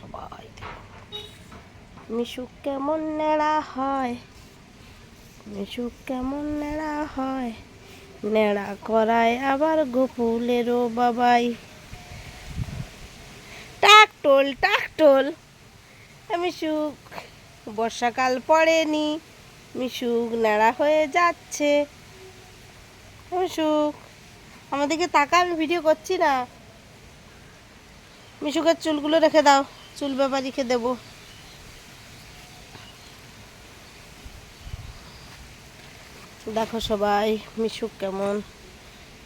সবাই মিশুক কেমন নেড়া হয়? মিশুক কেমন নেড়া হয়? নেড়া করায় আবার গোপুলেরও বাবাই। টাকটোল টাকটোল। মিশুক, বর্ষাকাল পড়েনি। মিশুক নেড়া হয়ে যাচ্ছে। মিশুক আমাদেরকে তাকা আমি ভিডিও করছি না। মিশুকের চুলগুলো রেখে দাও। চুল ব্যাপারীকে দেবো। দেখো সবাই মিশুক কেমন?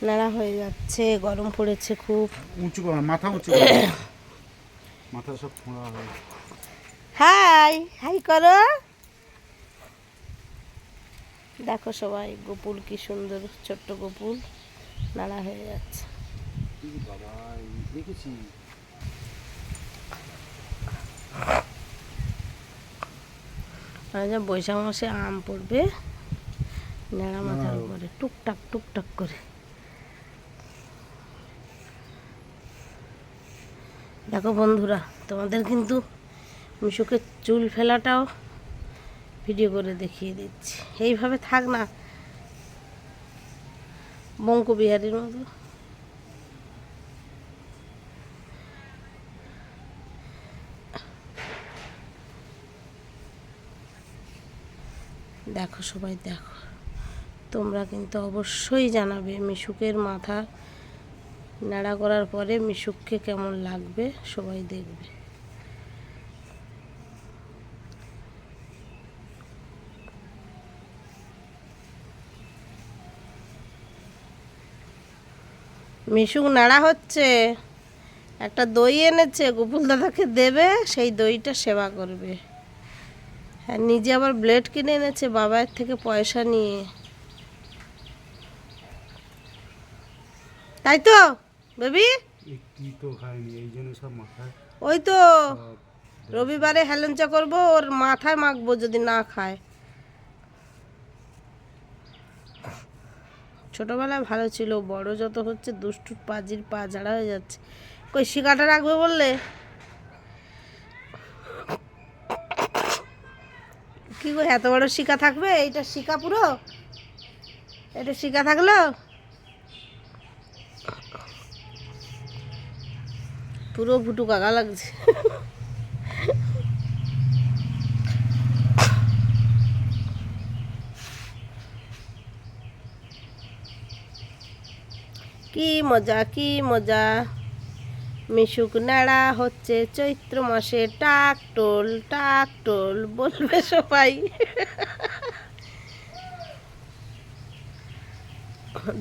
নাড়া হয়ে যাচ্ছে গরম পড়েছে খুব। উঁচু মাথা উঁচু মাথা সব ফোঁড়া হয়ে। হাই হাই করো। দেখো সবাই গোপুল কি সুন্দর ছোট্ট গোপুল। নাড়া হয়ে যাচ্ছে। বাবা দেখেছি। যা বৈশাখ মাসে আম পড়বে নেড়া মাথার উপরে টুকটাক টুকটাক করে। দেখো বন্ধুরা তোমাদের কিন্তু মিশুকে চুল ফেলাটাও ভিডিও করে দেখিয়ে দিচ্ছি। এইভাবে থাক না বঙ্ক বিহারীর মতো। দেখো সবাই, দেখো। তোমরা কিন্তু অবশ্যই জানাবে মিশুকের মাথা নাড়া করার পরে মিশুককে কেমন লাগবে, সবাই দেখবে। মিশুক নাড়া হচ্ছে। একটা দই এনেছে, গোপুল দাদাকে দেবে, সেই দইটা সেবা করবে। হ্যাঁ নিজে আবার ব্লেড কিনে এনেছে বাবার থেকে পয়সা নিয়ে। তাই তো বেবি? ওই তো রবিবারে হেলেঞ্চা করব ওর মাথায় মাখবো যদি না খায়। ছোটবেলায় ভালো ছিল বড় যত হচ্ছে দুষ্টুর পাজির পা ঝাড়া হয়ে যাচ্ছে। কই শিকাটা রাখবে বললে? কি এত বড় শিকা থাকবে? এইটা শিকা পুরো? এটা শিকা থাকল? পুরো ভুটু কাকা লাগছে। কি মজা কি মজা। মিশুক নাড়া হচ্ছে চৈত্র মাসে টাক টোল টাক টোল বলবে সবাই।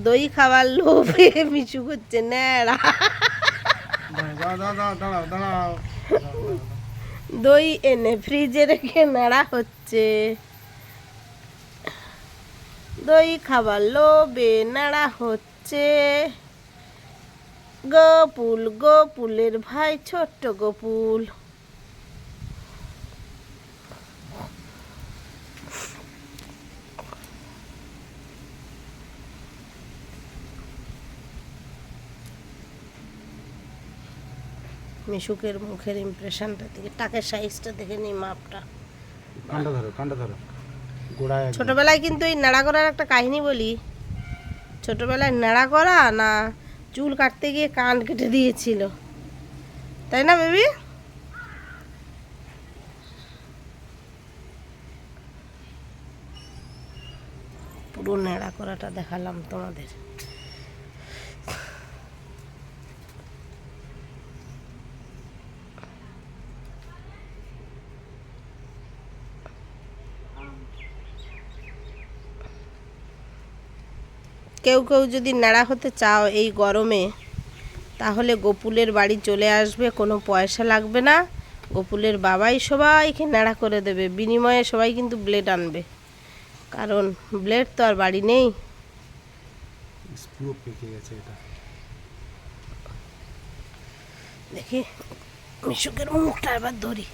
দই খাবার লোভে মিশুক হচ্ছে ন্যাড়া দই এনে ফ্রিজে রেখে নাড়া হচ্ছে। দই খাবার লোভে নাড়া হচ্ছে। গোপুল গোপুলের ভাই ছোট্ট গোপুল। মিশুকের মুখের ইমপ্রেশনটা দেখে টাকের সাইজটা দেখে নি মাপটা। কান্ডা ধরো কান্ডা ধরো। গোড়ায় ছোটবেলায় কিন্তু এই নাড়া করার একটা কাহিনী বলি। ছোটবেলায় নাড়া করা না চুল কাটতে গিয়ে কান কেটে দিয়েছিল। তাই না বেবি? পুরো নেড়া করাটা দেখালাম তোমাদের। কেউ কেউ যদি নেড়া হতে চাও এই গরমে তাহলে গোপুলের বাড়ি চলে আসবে কোনো পয়সা লাগবে না। গোপুলের বাবাই সবাইকে নেড়া করে দেবে বিনিময়ে সবাই কিন্তু ব্লেড আনবে। কারণ ব্লেড তো আর বাড়ি নেই। দেখি মিশুকের মুখটা এবার ধরি।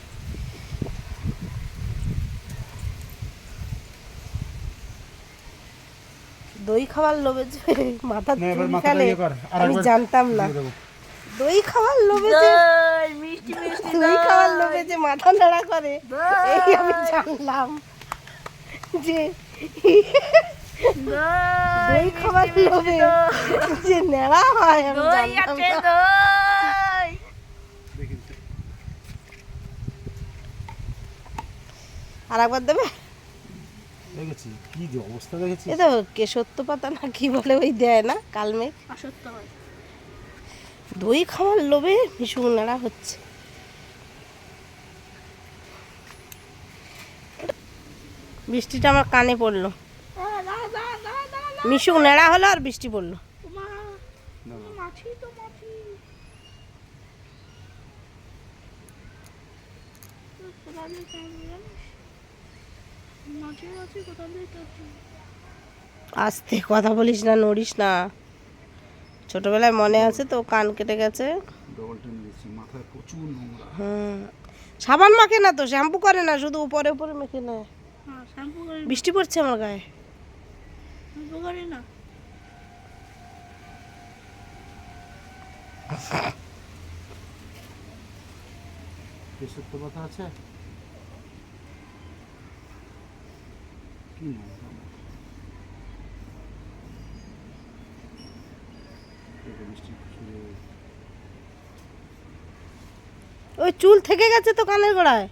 দই খাবার লোভে যে মাথা না, এবার চুল মাথাটা ফেলে ইয়ে কর, আর আমি জানতাম না। দই খাওয়ার লোভে যে দই মিষ্টি মিষ্টি দই খাওয়ার লোভে যে মাথা নাড়া করে এই আমি জানলাম যে দই খাওয়ার লোভে যে নেড়া হয় আমি জানতাম না। আর একবার দেবে? দেখেছি কি যে অবস্থা দেখেছি এ তো কেশত্য পাতা না কি বলে ওই দেয় না কালমেঘ? আসত্য হয় দই খাওয়ার লোভে ভীষণ নাড়া হচ্ছে। বৃষ্টিটা আমার কানে পড়ল। মিশুক নেড়া হলো আর বৃষ্টি পড়ল। মাছি আস্তে কথা বলিস না নড়িস না। ছোটবেলায় মনে আছে তো কান কেটে গেছে? সাবান মাখে না তো শ্যাম্পু করে না শুধু উপরে উপরে মেখে নেয়। হ্যাঁ শ্যাম্পু বৃষ্টি পড়ছে আমার গায়ে? করি না। কথা আছে? কি। ওই চুল থেকে গেছে তো কানের গোড়ায়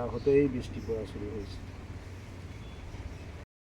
দেখো। মেলা হতেই বৃষ্টি পড়া শুরু হয়েছে